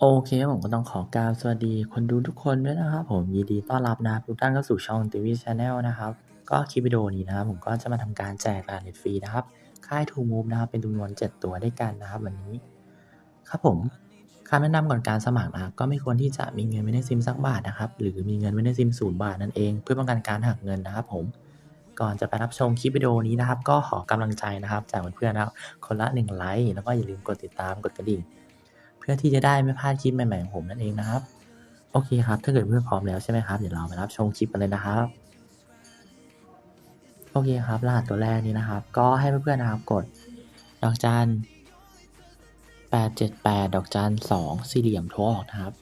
โอเคผมก็ต้องขอกราบสวัสดีคนดูทุกคนด้วยนะครับผมยินดีต้อนรับนะครับทุกท่านเข้าสู่ช่อง t v Channel นะครับ ก็คลิปวิดีโอนี้นะครับผมก็จะมาทำการแจกรหัสเน็ตฟรีนะครับ ค่าย True Move นะครับเป็นจำนวน 7 ตัวด้วยกันนะครับวันนี้ ครับผมคำแนะนำก่อนการสมัครนะครับก็ไม่ควรที่จะมีเงินไว้ในซิมสักบาทนะครับ หรือมีเงินไว้ในซิมศูนย์บาทนั่นเอง เพื่อป้องกันการหักเงินนะครับ ผมก่อนจะไปรับชมคลิปวิดีโอนี้นะครับ ก็ขอกำลังใจนะครับ จากเพื่อนๆนะครับคนละ1ไลค์แล้วก็อย่าลืมกดติดตามกดกระดิ่ง พื่อที่จะได้ไม่พลาดคลิปใหม่ๆของผมนั่นเองนะครับ โอเคครับ ถ้าเกิดเพื่อนพร้อมแล้วใช่ไหมครับ เดี๋ยวเราไปรับชมคลิปกันเลยนะครับ โอเคครับรหัสตัวแรกนี้นะครับ ก็ให้เพื่อนๆนะครับกดดอกจัน878 ดอกจัน2สี่เหลี่ยมโทรออกนะครับ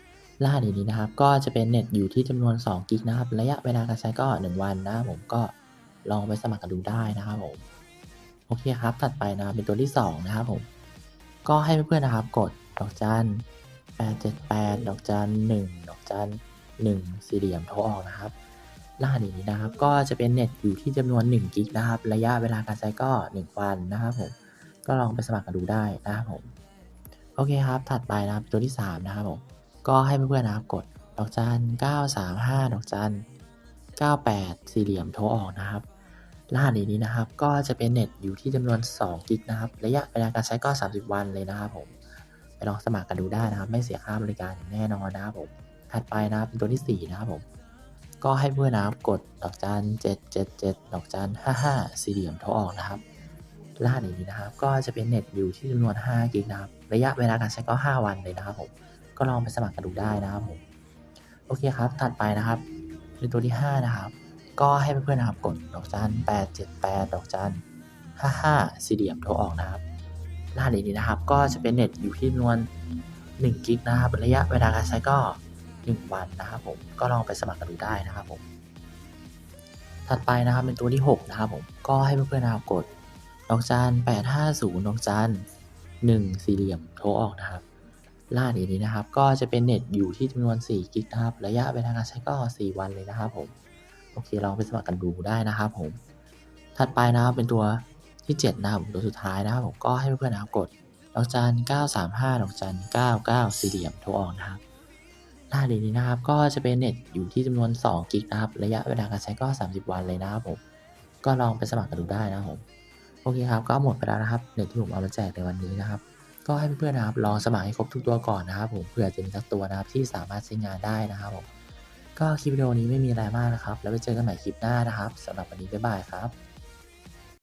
รหัสนี้นะครับ ก็จะเป็นเน็ตอยู่ที่จำนวน2กิกนะครับ ระยะเวลาการใช้ก็ 1 วันนะผมก็ลองไปสมัครกันดูได้นะครับผม โอเคครับ ถัดไปนะครับเป็นตัวที่ 2 นะครับผม ก็ให้เพื่อนๆนะครับกด ดอกจัน878ดอกจัน1ดอกจัน1สี่เหลี่ยมโทรออกนะครับรหัสนี้นะครับก็จะเป็นเน็ตอยู่ที่จำนวน1กิกนะครับ ระยะเวลาการใช้ก็ 1 วันนะครับผมก็ลองไปสมัครกันดูได้นะครับผมโอเคครับ ถัดไปนะครับตัวที่ 3 นะครับผมก็ให้เพื่อนๆนะครับกดดอกจัน935ดอกจัน98 สี่เหลี่ยมโทรออกนะครับ รหัสนี้นะครับก็จะเป็นเน็ตอยู่ที่จำนวน2กิกนะครับ ระยะเวลาการใช้ก็ 30 วันเลยนะครับผม ไปลองสมัครกันดูได้นะครับ ไม่เสียค่าบริการอย่างแน่นอนนะครับผมถัดไปนะครับเป็นตัวที่ 4 นะครับผมก็ให้เพื่อนนะครับกดดอกจัน777 ดอกจัน55สี่เหลี่ยมโทรออกนะครับรหัสนี้นะครับ ก็จะเป็นเน็ตอยู่ที่จำนวน5กิกนะครับ ระยะเวลาการใช้ก็ 5 วันเลยนะครับผมก็ลองไปสมัครกันดูได้นะครับผมโอเคครับถัดไปนะครับเป็นตัวที่ 5 นะครับ ก็ให้เพื่อนๆนะครับกดดอกจัน878 ดอกจัน55สี่เหลี่ยมโทรออกนะครับ รหัสนี้นะครับ ก็จะเป็นเน็ตอยู่ที่จำนวน1กิกนะครับ ระยะเวลาการใช้ก็ 1 วันนะครับผม ก็ลองไปสมัครกันดูได้นะครับผม ถัดไปนะครับเป็นตัวที่ 6 นะครับผม ก็ให้เพื่อนๆนะครับกดดอกจัน850ดอกจัน1สี่เหลี่ยมโทรออกนะครับรหัสนี้นะครับ ก็จะเป็นเน็ตอยู่ที่จำนวน4กิกนะครับ ระยะเวลาการใช้ก็ 4 วันเลยนะครับผม โอเคลองไปสมัครกันดูได้นะครับผม ถัดไปนะครับเป็นตัว ที่ 7 นะครับผมตัวสุดท้ายนะครับผมก็ให้เพื่อนๆนะครับกดดอกจัน935ดอกจัน99สี่เหลี่ยมโทรออกนะครับรหัสนี้นะครับก็จะเป็นเน็ตอยู่ที่จำนวน2กิกนะครับระยะเวลาการใช้ก็ 30 วันเลยนะครับผมก็ลองไปสมัครกันดูได้นะครับผมโอเคครับก็หมดไปแล้วนะครับเน็ตที่ผมเอามาแจกในวันนี้นะครับ ก็ให้เพื่อนๆนะครับลองสมัครให้ครบทุกตัวก่อนนะครับผมเผื่อจะมีสักตัวนะครับที่สามารถใช้งานได้นะครับผมก็คลิปวิดีโอนี้ไม่มีอะไรมากนะครับ แล้วไปเจอกันใหม่คลิปหน้านะครับสำหรับวันนี้บ๊ายบายครับ